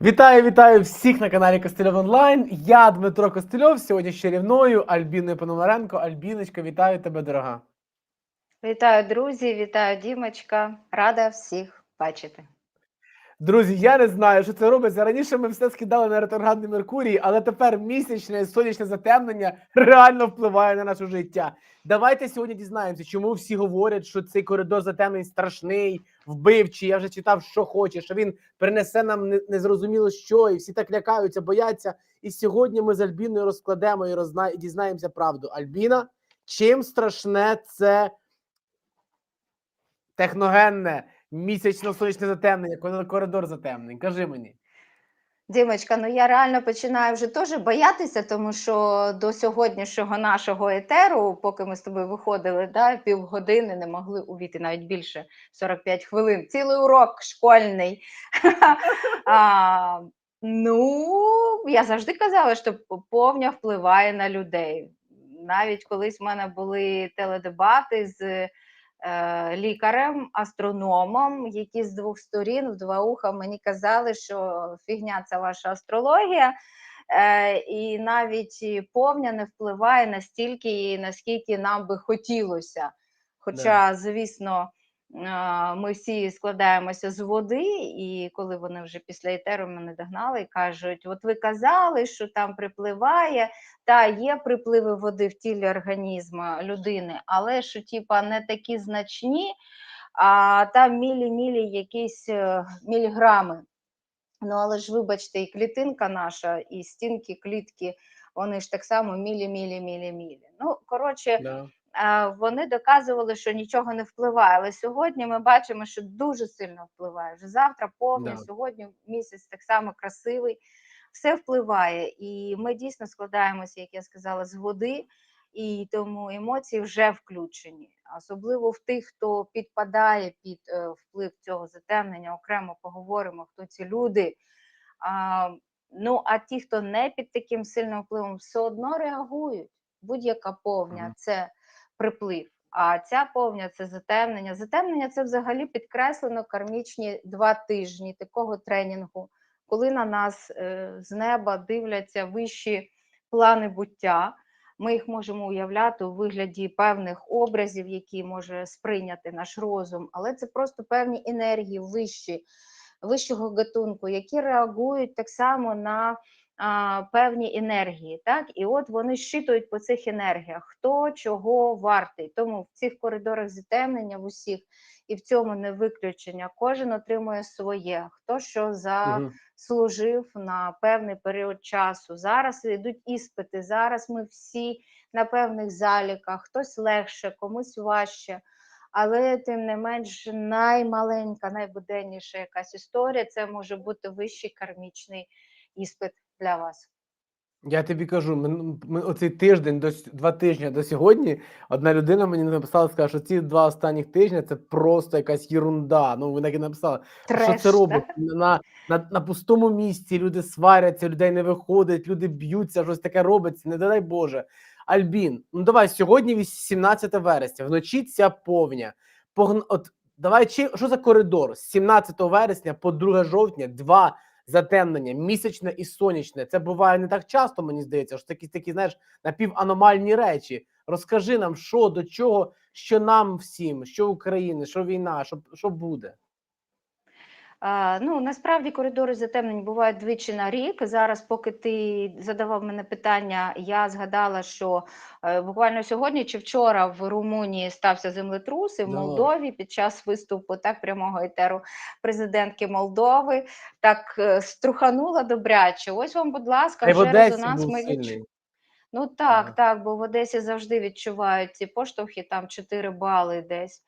Вітаю, вітаю всіх на каналі Костельов Онлайн. Я Дмитро Костельов. Сьогодні з чарівною Альбіною Пономаренко. Альбіночка, вітаю тебе, дорога. Вітаю, друзі, вітаю, Дімочка. Рада всіх бачити. Друзі, я не знаю, що це робиться. Раніше ми все скидали на ретроградний Меркурій, але тепер місячне сонячне затемнення реально впливає на наше життя. Давайте сьогодні дізнаємося, чому всі говорять, що цей коридор затемнень страшний, вбивчий. Я вже читав, що хоче, що він принесе нам незрозуміло що, і всі так лякаються, бояться. І сьогодні ми з Альбіною розкладемо і, роззна... і дізнаємося правду. Альбіна, чим страшне це техногенне місячно-сонячне затемнення, коли коридор затемнень? Кажи мені. Дімочка, ну я реально починаю вже теж боятися, тому що до сьогоднішнього нашого етеру, поки ми з тобою виходили, да, півгодини не могли увійти, навіть більше 45 хвилин. Цілий урок школьний. ну, я завжди казала, що повня впливає на людей. Навіть колись в мене були теледебати з лікарем, астрономом, які з двох сторін в два уха мені казали, що фігня це ваша астрологія, е, і навіть повня не впливає настільки, наскільки нам би хотілося. Хоча, звісно, е, ми всі складаємося з води, і коли вони вже після етеру мене догнали і кажуть: от ви казали, що там припливає, та є припливи води в тілі організму людини, але що типа не такі значні, а там мілі-мілі якісь е, міліграми. Ну, але ж вибачте, і клітинка наша, і стінки клітки, вони ж так само мілі-мілі-мілі-мілі. Ну, коротше, Да. А, вони доказували, що нічого не впливає. Але сьогодні ми бачимо, що дуже сильно впливає. Вже завтра повня, Да. сьогодні місяць так само красивий. Все впливає, і ми дійсно складаємося, як я сказала, з води, і тому емоції вже включені. Особливо в тих, хто підпадає під е, вплив цього затемнення, окремо поговоримо, хто ці люди. А, ну а ті, хто не під таким сильним впливом, все одно реагують. Будь-яка повня це приплив. А ця повня це затемнення. Затемнення це взагалі підкреслено кармічні два тижні такого тренінгу, коли на нас е, з неба дивляться вищі плани буття. Ми їх можемо уявляти у вигляді певних образів, які може сприйняти наш розум, але це просто певні енергії вищі, вищого гатунку, які реагують так само на а, певні енергії. Так? І от вони щитують по цих енергіях, хто чого вартий. Тому в цих коридорах затемнення в усіх і в цьому не виключення. Кожен отримує своє, хто що за Мгм. на певний період часу. Зараз йдуть іспити. Зараз ми всі на певних заліках, хтось легше, комусь важче. Але тим не менш, наймаленька, найбуденніша якась історія це може бути вищий кармічний іспит для вас. Я тобі кажу, ми, ми оцей тиждень до два тижні до сьогодні. Одна людина мені написала, сказала, що ці два останніх тижні це просто якась єрунда. Ну, так і написали. що це робить на, на, на пустому місці? Люди сваряться, людей не виходить, люди б'ються, щось таке робиться. Не дай Боже. Альбін, ну давай сьогодні вісь- 17 вересня, вночі ця повня. Погн... От давай чи що за коридор? З 17 вересня по 2 жовтня, два затемнення, місячне і сонячне. Це буває не так часто, мені здається, що такі такі, знаєш, напіваномальні речі. Розкажи нам, що до чого, що нам всім, що України, що війна, що, що буде. Ну, насправді коридори затемнень бувають двічі на рік. Зараз, поки ти задавав мене питання, я згадала, що е, буквально сьогодні чи вчора в Румунії стався землетрус і в Молдові під час виступу так прямого етеру президентки Молдови так е, струханула добряче. Ось вам, будь ласка, вже резонанс. Ми відчу- Ну так, так, бо в Одесі завжди відчувають ці поштовхи, там 4 бали десь.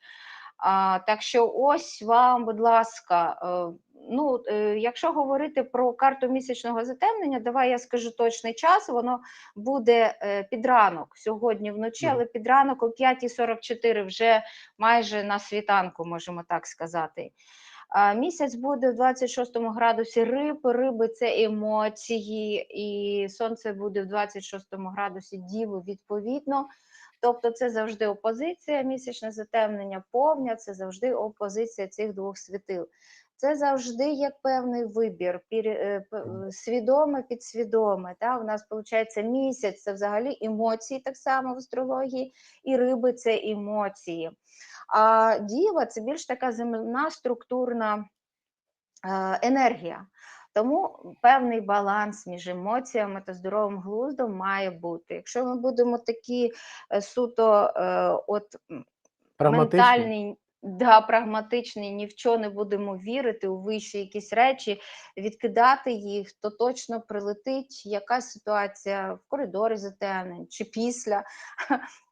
А, так що ось вам, будь ласка, е, ну, е, якщо говорити про карту місячного затемнення, давай я скажу точний час, воно буде е, під ранок сьогодні вночі, але під ранок о 5.44 вже майже на світанку, можемо так сказати. А, Місяць буде в 26 градусі риб. Риби це емоції, і сонце буде в 26 градусі діви відповідно. Тобто це завжди опозиція, місячне затемнення, повня, це завжди опозиція цих двох світил. Це завжди як певний вибір, е, свідоме, підсвідоме. Та? У нас виходить місяць це взагалі емоції, так само в астрології, і риби це емоції. А діва це більш така земна структурна е, енергія. Тому певний баланс між емоціями та здоровим глуздом має бути. Якщо ми будемо такі е, суто е, от м, Прагматично. ментальний, да, прагматичний, ні в що не будемо вірити у вищі якісь речі, відкидати їх, то точно прилетить якась ситуація в коридорі затемнень чи після.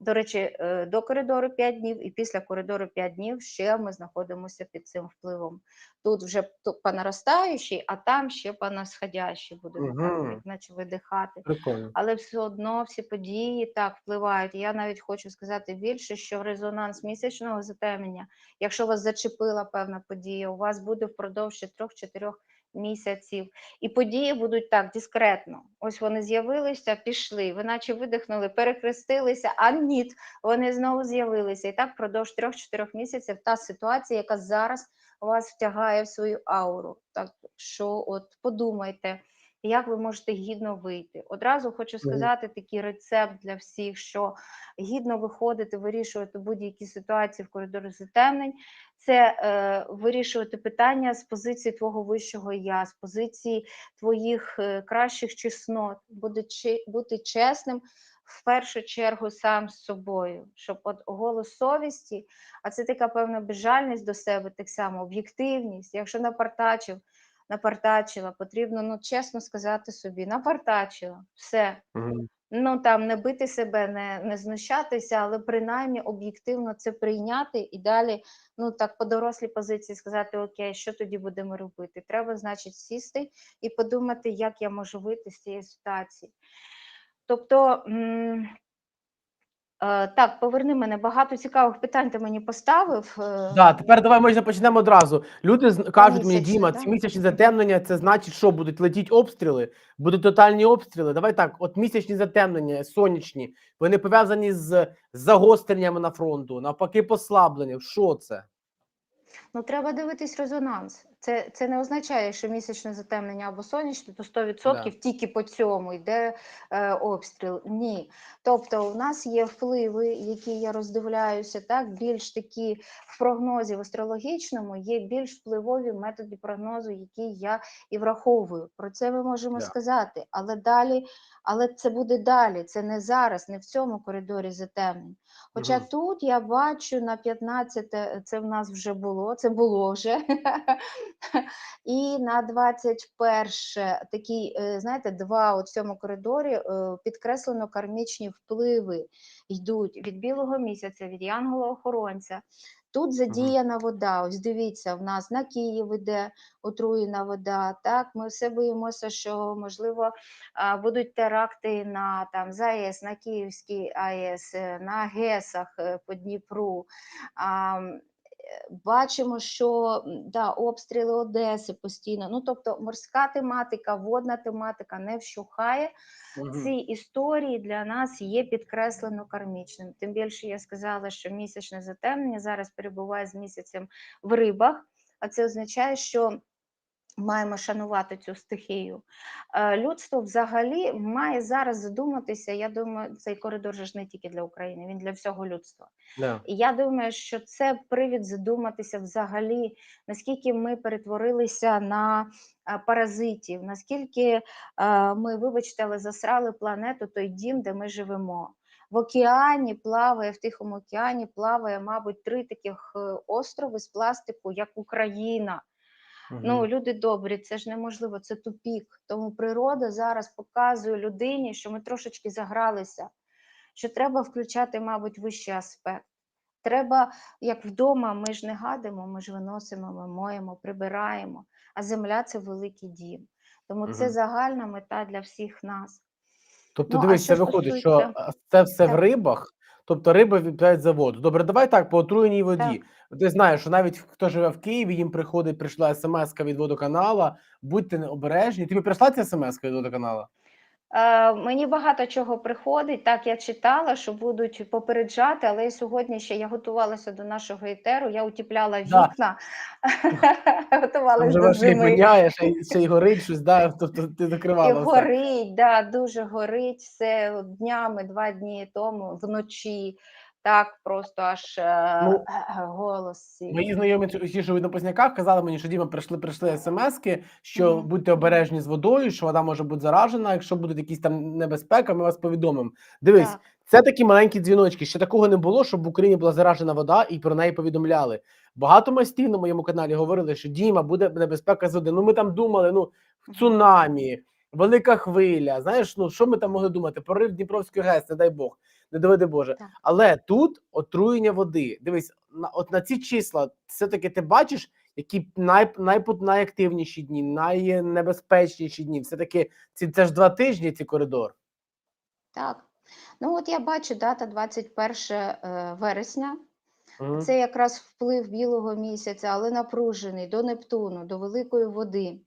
До речі, е, до коридору 5 днів і після коридору 5 днів ще ми знаходимося під цим впливом. Тут вже по наростаючій, а там ще по насходящій Мгм. як наче видихати Прикольно. але все одно всі події так впливають. Я навіть хочу сказати більше, що резонанс місячного затемнення, якщо вас зачепила певна подія, у вас буде впродовж ще трьох-чотирьох місяців. І події будуть так дискретно. Ось вони з'явилися, пішли, ви наче видихнули, перехрестилися, а ні, вони знову з'явилися. І так впродовж трьох-чотирьох місяців та ситуація, яка зараз вас втягає в свою ауру. Так що, от подумайте як ви можете гідно вийти. Одразу хочу сказати такий рецепт для всіх, що гідно виходити, вирішувати будь-які ситуації в коридорі затемнень, це е, вирішувати питання з позиції твого вищого я, з позиції твоїх е, кращих чеснот, бути, чи- бути чесним. В першу чергу сам з собою, щоб от голос совісті, а це така певна безжальність до себе, так само об'єктивність. Якщо напартачив, напартачила, потрібно ну, чесно сказати собі, напартачила, все. Мгм. Ну там не бити себе, не, не знущатися, але принаймні об'єктивно це прийняти і далі, ну так по дорослій позиції сказати: Окей, що тоді будемо робити? Треба, значить, сісти і подумати, як я можу вийти з цієї ситуації. Тобто, е, так, поверни мене, багато цікавих питань ти мені поставив. е, Да, тепер давай може почнемо одразу. Люди кажуть мені, Діма, да? ці місячні затемнення, це значить, що будуть летіти обстріли, будуть тотальні обстріли. Давай так, от місячні затемнення, сонячні, вони пов'язані з загостреннями на фронту, навпаки, послабленням. Що це? Ну, треба дивитись резонанс. Це, це не означає, що місячне затемнення або сонячне, то 100% тільки по цьому йде е, обстріл. Ні. Тобто, у нас є впливи, які я роздивляюся, так, більш такі в прогнозі в астрологічному є більш впливові методи прогнозу, які я і враховую. Про це ми можемо Да. сказати. Але далі, але це буде далі. Це не зараз, не в цьому коридорі затемнень. Хоча Мгм. тут я бачу на 15 це в нас вже було, це було вже. І на 21 такі, е, знаєте, два у цьому коридорі е, підкреслено кармічні впливи йдуть від білого місяця, від янгола-охоронця. Тут задіяна вода. Ось дивіться, в нас на Київ іде отруєна вода. Так, ми все боїмося, що можливо будуть теракти на там ЗАЕС, на Київській АЕС, е, на ГЕСах е, по Дніпру. Бачимо, що да, обстріли Одеси постійно. Ну, тобто морська тематика, водна тематика не вщухає. Угу. Ці історії для нас є підкреслено кармічним. Тим більше я сказала, що місячне затемнення зараз перебуває з місяцем в рибах, а це означає, що маємо шанувати цю стихію. Е, Людство взагалі має зараз задуматися. Я думаю, цей коридор же ж не тільки для України, він для всього людства. І я думаю, що це привід задуматися взагалі, наскільки ми перетворилися на паразитів, наскільки ми, вибачте, але засрали планету, той дім, де ми живемо. В океані плаває, в Тихому океані плаває, мабуть, три таких е, острови з пластику, як Україна. Ну, люди добрі, це ж неможливо, це тупік. Тому природа зараз показує людині, що ми трошечки загралися, що треба включати, мабуть, вищий аспект. Треба, як вдома, ми ж не гадимо, ми ж виносимо, ми моємо, прибираємо, а земля це великий дім. Тому це загальна мета для всіх нас. Тобто, Ну, дивись, що це виходить, що це все в рибах, тобто риби відповідають за воду. Добре, давай так, по отруєній воді. Ти знаєш, що навіть хто живе в Києві, їм приходить, прийшла смс від водоканала, будьте обережні. Тобі прийшла ця смс від водоканала? Е, мені багато чого приходить. Так, я читала, що будуть попереджати, але сьогодні ще я готувалася до нашого етеру, я утіпляла вікна, да. готувалася до зими. й- ще й горить щось, да, тобто ти закривала І горить, да, дуже горить все днями, два дні тому, вночі. Так, просто аж е, Ну, голос. Мої знайомі ті, що на позняках, казали мені, що Діма прийшли, прийшли смски, що Мгм. будьте обережні з водою, що вода може бути заражена. Якщо будуть якісь там небезпека, ми вас повідомимо. Дивись, Так. це такі маленькі дзвіночки. Ще такого не було, щоб в Україні була заражена вода і про неї повідомляли. Багато майстрів на моєму каналі говорили, що Діма буде небезпека з води. Ну ми там думали, ну цунамі, велика хвиля. Знаєш, ну що ми там могли думати? Прорив Дніпровської ГЕС, не дай Бог, не доведи Боже. Так. Але тут отруєння води. Дивись, на от на ці числа, все-таки ти бачиш, які най, найпот- найактивніші дні, найнебезпечніші дні. Все-таки ці це ж два тижні, ці коридор. Так. Ну, от я бачу дата 21 е, вересня. Мгм. Це якраз вплив білого місяця, але напружений до Нептуну, до великої води.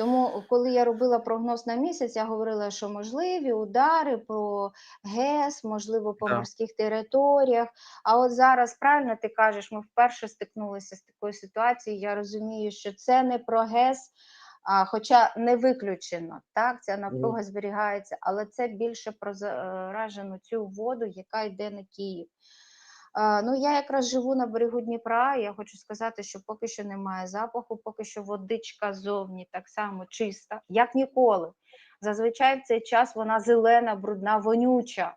Тому, коли я робила прогноз на місяць, я говорила, що можливі удари про ГЕС, можливо, по морських територіях. А от зараз правильно ти кажеш, ми вперше стикнулися з такою ситуацією. Я розумію, що це не про ГЕС, а, хоча не виключено, так, ця напруга зберігається, але це більше про заражену цю воду, яка йде на Київ. А, Ну, я якраз живу на берегу Дніпра. Я хочу сказати, що поки що немає запаху, поки що водичка зовні так само чиста, як ніколи. Зазвичай в цей час вона зелена, брудна, вонюча.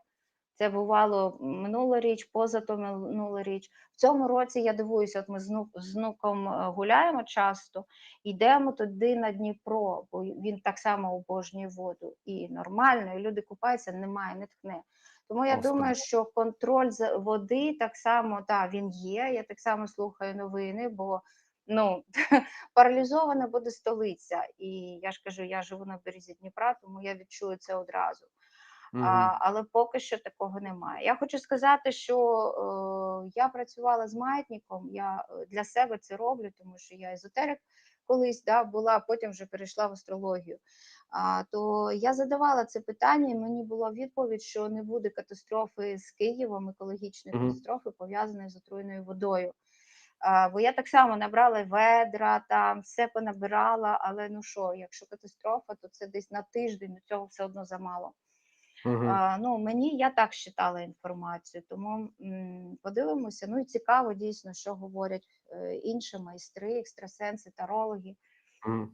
Це бувало минулоріч, позато минулоріч. В цьому році я дивуюся, от ми з внуком е, гуляємо часто, йдемо туди на Дніпро, бо він так само обожнює воду. І нормально, і люди купаються, немає, не тхне. Тому я Господи. думаю, що контроль за води так само, так, він є. Я так само слухаю новини, бо ну, паралізована буде столиця. І я ж кажу, я живу на березі Дніпра, тому я відчую це одразу. Мгм. А, але поки що такого немає. Я хочу сказати, що е, я працювала з маятником, я е, для себе це роблю, тому що я езотерик колись да, була, потім вже перейшла в астрологію. То я задавала це питання, і мені була відповідь, що не буде катастрофи з Києвом, екологічної Мгм. катастрофи, пов'язаної з отруєною водою. Бо я так само набрала ведра, там все понабирала, але ну що, якщо катастрофа, то це десь на тиждень, цього все одно замало. Мгм. А, ну, мені я так читала інформацію, тому м, подивимося. Ну і цікаво дійсно, що говорять е, інші майстри, екстрасенси, тарологи. Мгм.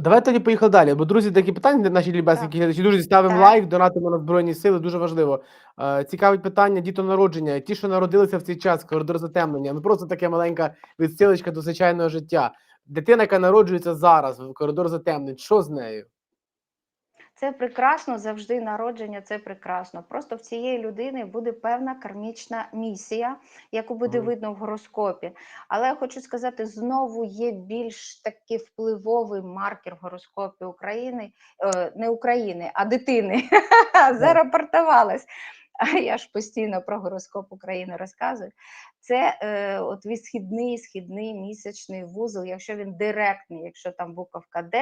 Давай тоді поїхали далі. Бо друзі, такі питання для наші любесенькі глядачі. Друзі, ставимо Так. лайк, донатимо на збройні сили. Дуже важливо. Е, Цікавить питання дітонародження. Ті, що народилися в цей час, коридор затемнення. Ну просто таке маленька відсилочка до звичайного життя. Дитина, яка народжується зараз в коридор затемнень. Що з нею? Це прекрасно, завжди народження, це прекрасно. Просто в цієї людини буде певна кармічна місія, яку буде видно в гороскопі. Але я хочу сказати, знову є більш такий впливовий маркер в гороскопі України, е, не України, а дитини. Зарапортувалась. А я ж постійно про гороскоп України розказую. Це е, от відсхідний, східний місячний вузол, якщо він директний, якщо там буковка Д,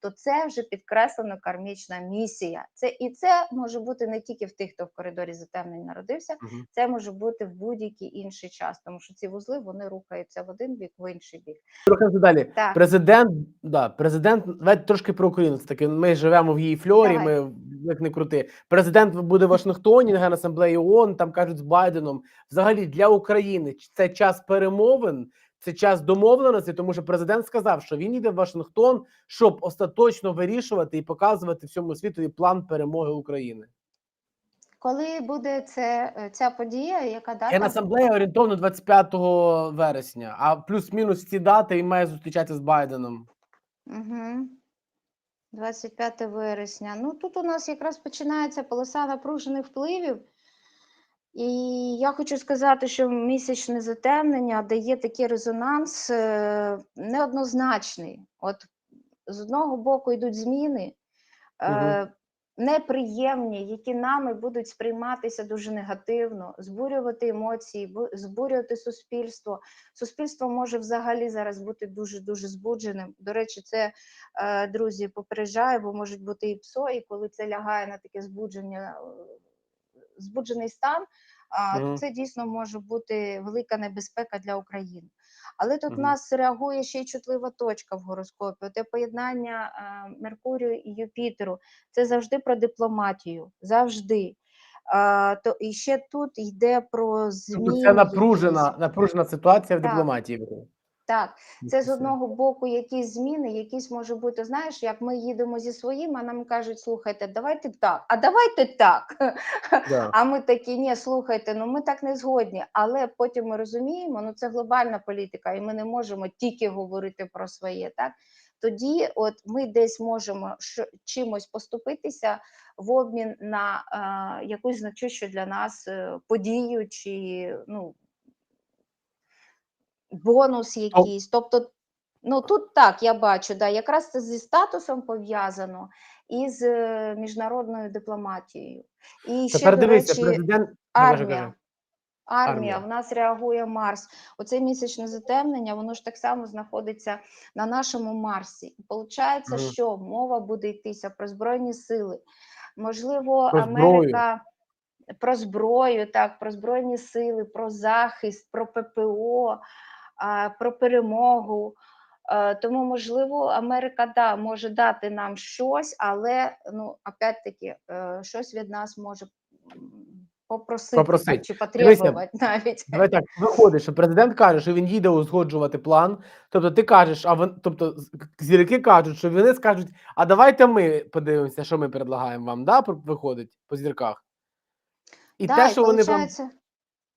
то це вже підкреслено кармічна місія. Це і це може бути не тільки в тих, хто в коридорі затемнень народився, Мгм. це може бути в будь-який інший час, тому що ці вузли вони рухаються в один бік, в інший бік. Трохи далі. Так. Президент, да, президент, давайте трошки про Україну. Це таки ми живемо в її флорі. Давай. Ми як не крути. Президент буде в Вашингтоні на Генасамблеї ООН, там кажуть з Байденом. Взагалі для України це час перемовин, це час домовленості, тому що президент сказав, що він йде в Вашингтон, щоб остаточно вирішувати і показувати всьому світу план перемоги України. Коли буде це, е, ця подія, яка дата? Генасамблея орієнтовно 25 вересня, а плюс-мінус ці дати він має зустрічатися з Байденом. Угу. 25 вересня. Ну тут у нас якраз починається полоса напружених впливів. І я хочу сказати, що місячне затемнення дає такий резонанс е, неоднозначний. От з одного боку йдуть зміни, е, неприємні, які нами будуть сприйматися дуже негативно, збурювати емоції, збурювати суспільство. Суспільство може взагалі зараз бути дуже дуже збудженим. До речі, це е, друзі попереджаю, бо можуть бути і псо, і коли це лягає на таке збудження, е, збуджений стан. То це дійсно може бути велика небезпека для України. Але тут в нас реагує ще й чутлива точка в гороскопі. Те поєднання е, Меркурію і Юпітеру це завжди про дипломатію. Завжди. А, то і ще тут йде про зміни. Тобто це напружена, напружена ситуація в Так. дипломатії. Так, це з одного боку якісь зміни, якісь може бути, знаєш, як ми їдемо зі своїм, а нам кажуть, слухайте, давайте так, а давайте так. Да. А ми такі, ні, слухайте, ну ми так не згодні. Але потім ми розуміємо, ну це глобальна політика, і ми не можемо тільки говорити про своє. Так тоді, от ми десь можемо чимось поступитися в обмін на е, якусь значущу для нас е, подію чи ну бонус якийсь. Тобто, ну тут так я бачу, да, якраз це зі статусом пов'язано і з е, міжнародною дипломатією. І ще, Тепер до дивися, речі, президент. Армія. Армія, Армія. в нас реагує Марс. Оце місячне затемнення, воно ж так само знаходиться на нашому Марсі. І Получається, Мгм. що мова буде йтися про збройні сили. Можливо, Про. Америка про зброю, так, про збройні сили, про захист, про ППО, про перемогу. Е, Тому, можливо, Америка да, може дати нам щось, але ну, опять-таки, е, щось від нас може м, попросити чи потребувати навіть. Давай так, виходить, що президент каже, що він їде узгоджувати план. Тобто ти кажеш, а вон, тобто зірки кажуть, що вони скажуть, а давайте ми подивимося, що ми предлагаємо вам, да, виходить по зірках. І Да, те, і що вони вам,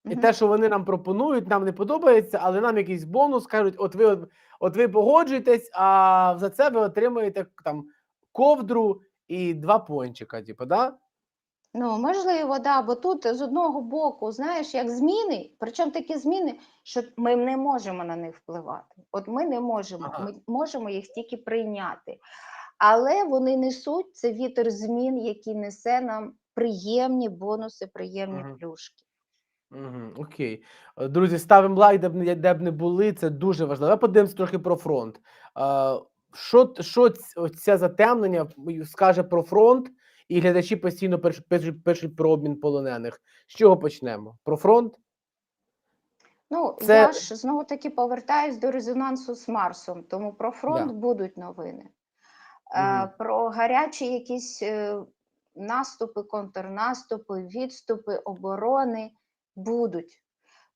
і те, що вони нам пропонують, нам не подобається, але нам якийсь бонус кажуть, от ви от, ви погоджуєтесь, а за це ви отримаєте там ковдру і два пончика, типу, да? Ну, можливо, да, бо тут з одного боку, знаєш, як зміни, причому такі зміни, що ми не можемо на них впливати. От ми не можемо, Ага. ми можемо їх тільки прийняти. Але вони несуть це вітер змін, який несе нам приємні бонуси, приємні Мгм. плюшки. Угу, окей. Е, Друзі, ставимо лайк, де б, не- де б не були. Це дуже важливо. Давай подивимось трохи про фронт. Е, Що, що це затемнення скаже про фронт, і глядачі постійно пишуть, пишуть про обмін полонених. З чого почнемо? Про фронт? Ну, Це- я ж знову таки повертаюсь до резонансу з Марсом, тому про фронт Да. будуть новини. Е, Про гарячі якісь наступи, контрнаступи, відступи, оборони будуть.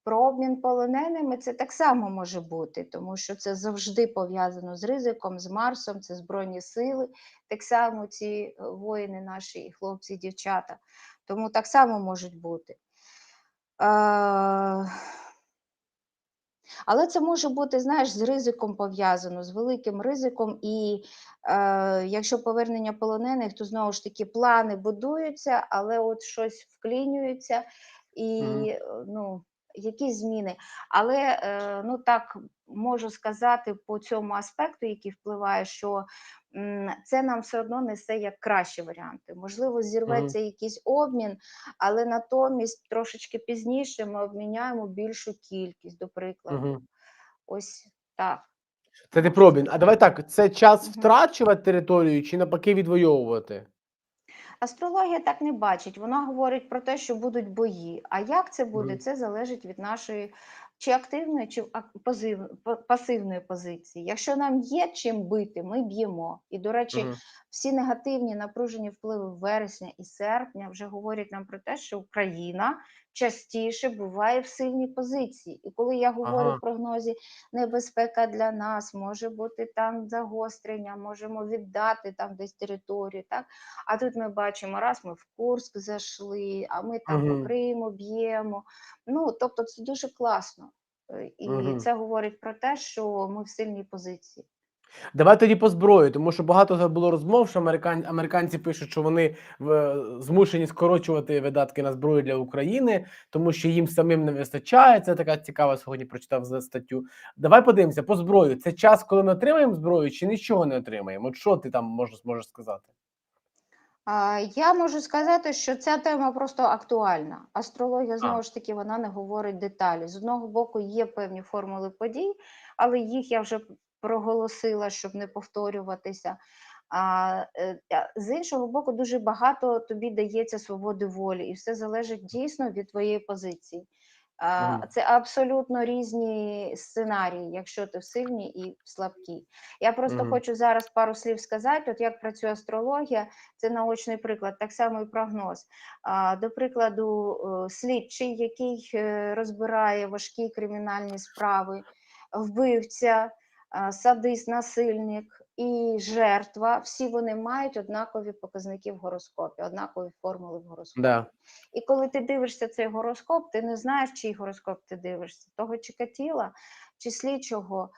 Про обмін полоненими це так само може бути, тому що це завжди пов'язано з ризиком, з Марсом, це Збройні сили, так само ці е, воїни, наші і хлопці, і дівчата. Тому так само можуть бути. Е, але це може бути, знаєш, з ризиком пов'язано, з великим ризиком. І е, якщо повернення полонених, то знову ж таки плани будуються, але от щось вклінюється і е, ну, якісь зміни. Але е, ну так можу сказати по цьому аспекту, який впливає, що це нам все одно несе як кращі варіанти. Можливо, зірветься якийсь обмін, але натомість трошечки пізніше ми обміняємо більшу кількість, до прикладу. Угу. Ось так. Це ти можу про обмін. А давай так: це час втрачувати територію чи навпаки відвоювати? Астрологія так не бачить. Вона говорить про те, що будуть бої. А як це буде, це залежить від нашої чи активної, чи пасивної позиції. Якщо нам є чим бити, ми б'ємо. І, до речі, всі негативні напружені впливи вересня і серпня вже говорять нам про те, що Україна частіше буває в сильній позиції. І коли я говорю Ага. в прогнозі небезпека для нас, може бути там загострення, можемо віддати там десь територію. Так? А тут ми бачимо, раз ми в Курск зайшли, а ми там Мгм. по Криму б'ємо. Ну, тобто це дуже класно. Е, І Мгм. це говорить про те, що ми в сильній позиції. Давай тоді по зброї, тому що багато було розмов, що американ... американці пишуть, що вони в... змушені скорочувати видатки на зброю для України, тому що їм самим не вистачає. Це така цікава сьогодні прочитав за статтю. Давай подивимося по зброю. Це час, коли ми отримаємо зброю, чи нічого не отримаємо? От що ти там можеш, можеш сказати? А, я можу сказати, що ця тема просто актуальна. Астрологія, знову ж таки, вона не говорить деталі. З одного боку, є певні формули подій, але їх я вже проголосила, щоб не повторюватися. А, е, з іншого боку, дуже багато тобі дається свободи волі, і все залежить дійсно від твоєї позиції. А, Це абсолютно різні сценарії, якщо ти в сильній і в слабкій. Я просто Мгм. хочу зараз пару слів сказати, от як працює астрологія, це наочний приклад, так само і прогноз. А, До прикладу, слідчий, який е, розбирає важкі кримінальні справи, вбивця, а, садист, насильник і жертва, всі вони мають однакові показники в гороскопі, однакові формули в гороскопі. Да. І коли ти дивишся цей гороскоп, ти не знаєш, чий гороскоп ти дивишся, того Чикатіла чи слідчого,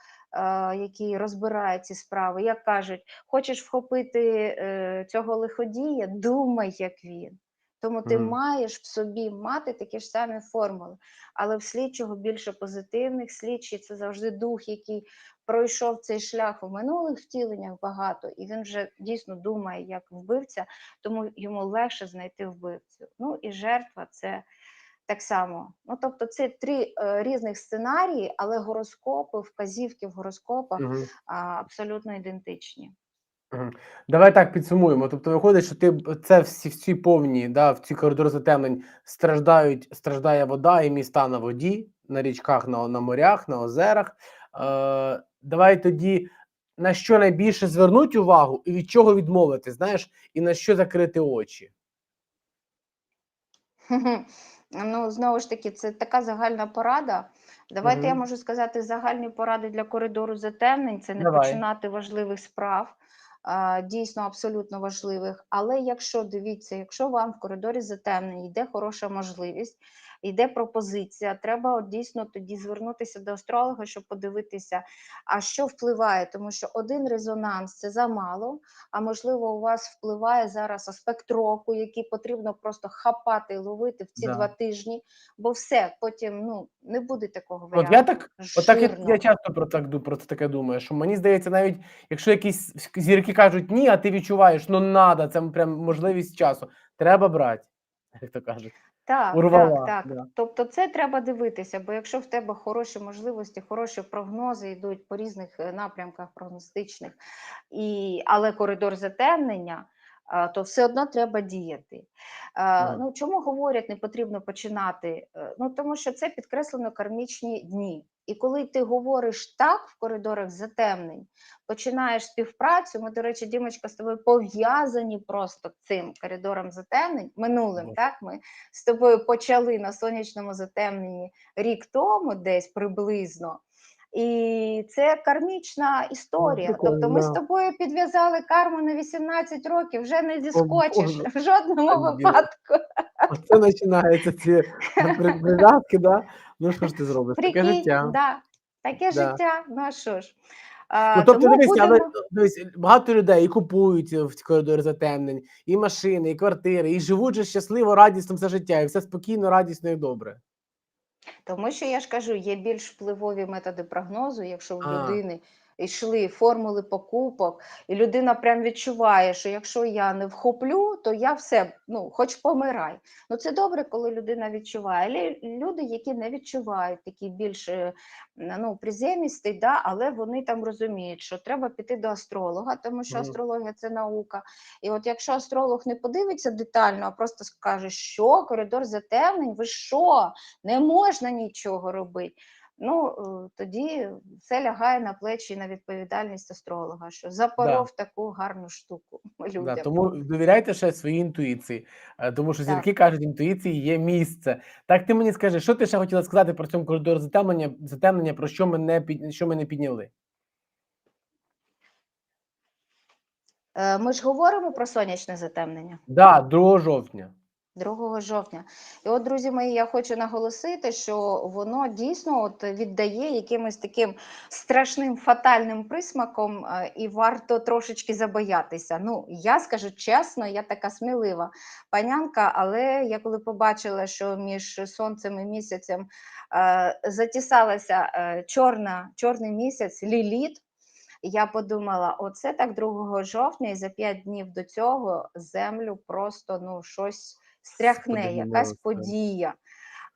який розбирає ці справи. Як кажуть, хочеш вхопити е, цього лиходія, думай, як він. Тому ти Мгм. маєш в собі мати такі ж самі формули. Але в слідчого більше позитивних, слідчий це завжди дух, який пройшов цей шлях у минулих втіленнях багато, і він вже дійсно думає як вбивця, тому йому легше знайти вбивцю. Ну і жертва це так само. Ну тобто, це три е, різних сценарії, але гороскопи, вказівки в гороскопах Мгм. а, абсолютно ідентичні. Давай так підсумуємо. Тобто виходить, що ти це всі, всі повні, да, в ці коридори затемнень страждають, страждає вода і міста на воді, на річках, на, на морях, на озерах. Е, давай тоді на що найбільше звернуть увагу і від чого відмовити, знаєш, і на що закрити очі. Ну, знову ж таки, це така загальна порада. Давайте я можу сказати загальні поради для коридору затемнень. Це не Давай. починати важливих справ, дійсно абсолютно важливих. Але якщо дивіться, якщо вам в коридорі затемнення йде хороша можливість, йде пропозиція, треба от дійсно тоді звернутися до астролога, щоб подивитися, а що впливає, тому що один резонанс це замало. А можливо, у вас впливає зараз аспект року, який потрібно просто хапати і ловити в ці Да. два тижні, бо все потім ну не буде такого От я так, отак я, я часто про так про це таке думаю. Що мені здається, навіть якщо якісь зірки кажуть ні, а ти відчуваєш, ну надо, це прям можливість часу. Треба брати, як то кажуть. Так, Урвала, так, так. да. Тобто це треба дивитися, бо якщо в тебе хороші можливості, хороші прогнози йдуть по різних е, напрямках прогностичних, і, але коридор затемнення, то все одно треба діяти. Так. Ну, чому говорять, не потрібно починати? Е, Ну, тому що це підкреслено кармічні дні. І коли ти говориш так в коридорах затемнень, починаєш співпрацю. Ми, до речі, Дімочка, з тобою пов'язані просто цим коридором затемнень минулим. Так, ми з тобою почали на сонячному затемненні рік тому, десь приблизно. І це кармічна історія. прикольно, тобто ми з тобою підв'язали карму на 18 років, вже не зіскочиш в жодному випадку. Оце починаються ці при- придатки, да? Ну що ж ти зробиш? Таке життя. да, таке Да. життя. Ну а що ж? А, Ну, тобто, дивись, але будемо... дивись, багато людей і купують в ці коридори затемнень, і машини, і квартири, і живуть же щасливо, радісно все життя, і все спокійно, радісно і добре. Тому що я ж кажу, є більш впливові методи прогнозу, якщо в А. людини йшли формули покупок, і людина прям відчуває, що якщо я не вхоплю, то я все, ну, хоч помирай. Ну це добре, коли людина відчуває. Лі- Люди, які не відчувають, такі більш е, ну, приземісті, да, але вони там розуміють, що треба піти до астролога, тому що астрологія це наука. І от якщо астролог не подивиться детально, а просто скаже, що коридор затемнень, ви що? не можна нічого робити. Ну е, тоді це лягає на плечі і на відповідальність астролога, що запоров таку гарну штуку людям. Да, тому довіряйте ще своїй інтуїції, е, тому що Так. зірки кажуть, інтуїції є місце. Так ти мені скажи, що ти ще хотіла сказати про цьому коридор затемнення, затемнення, про що ми не під що ми не підняли? Е, Ми ж говоримо про сонячне затемнення. Да, 2 жовтня. 2 жовтня. І от, друзі мої, я хочу наголосити, що воно дійсно от віддає якимось таким страшним фатальним присмаком, е, і варто трошечки забоятися. Ну, я скажу чесно, я така смілива панянка, але я коли побачила, що між сонцем і місяцем е, затісалася е, чорна, чорний місяць, ліліт. Я подумала: оце так 2 жовтня, і за 5 днів до цього землю просто ну щось стряхне, якась подія.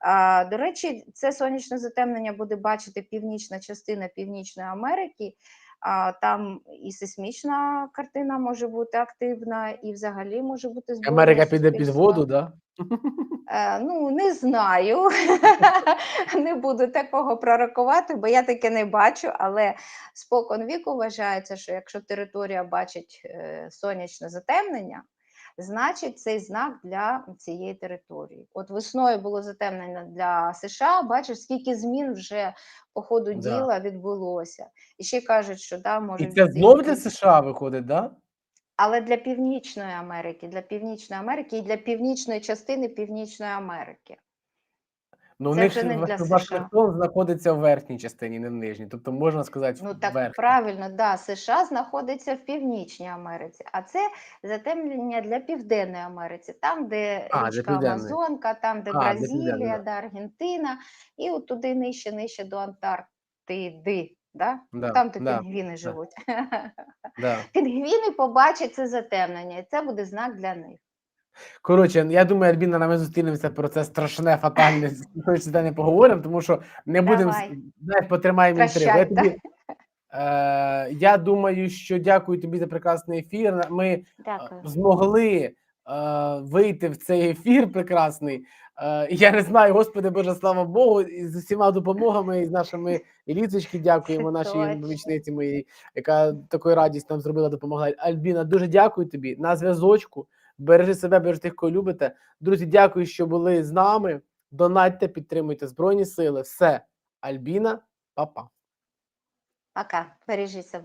А, до речі, це сонячне затемнення буде бачити північна частина Північної Америки. А, там і сейсмічна картина може бути активна, і взагалі може бути Америка піде під воду, да? Е, ну, не знаю. не буду такого пророкувати, бо я таке не бачу. Але спокон віку вважається, що якщо територія бачить е, сонячне затемнення, значить цей знак для цієї території. От весною було затемнення для США. Бачиш, скільки змін вже по ходу Да. діла відбулося. І ще кажуть, що да, може І це знов для США виходить, да? але для Північної Америки, для Північної Америки і для північної частини Північної Америки. Ну, у Це них вже не для США. Вашингтон знаходиться в верхній частині, не в нижній. Тобто можна сказати, Ну так верхній. правильно, да, США знаходиться в Північній Америці, а це затемнення для Південної Америці, там, де А, річка. Амазонка, там, де А, Бразилія, де Аргентина, і от туди нижче, нижче до Антарктиди. Да? Да, там, де да, пінгвіни да. живуть. Да. Пінгвіни побачать це затемнення, і це буде знак для них. Коротше, я думаю, Альбіна, ми зустрінемося про це страшне, фатальне сьогодні не поговоримо, тому що не будемо знаєш, потримаємо інтригу. Я, тобі, е, я думаю, що дякую тобі за прекрасний ефір. Ми е, Дякую. змогли е, вийти в цей ефір прекрасний. Е, я не знаю, Господи Боже, слава Богу, і з усіма допомогами, і з нашими і Ліцечки дякуємо, нашій помічниці моїй, яка такої радість нам зробила, допомогла. Альбіна, дуже дякую тобі на зв'язочку. Бережи себе, бережи тих, кого любите. Друзі, дякую, що були з нами. Донатьте, підтримуйте Збройні Сили. Все. Альбіна, па-па. Пока. Бережіть себе.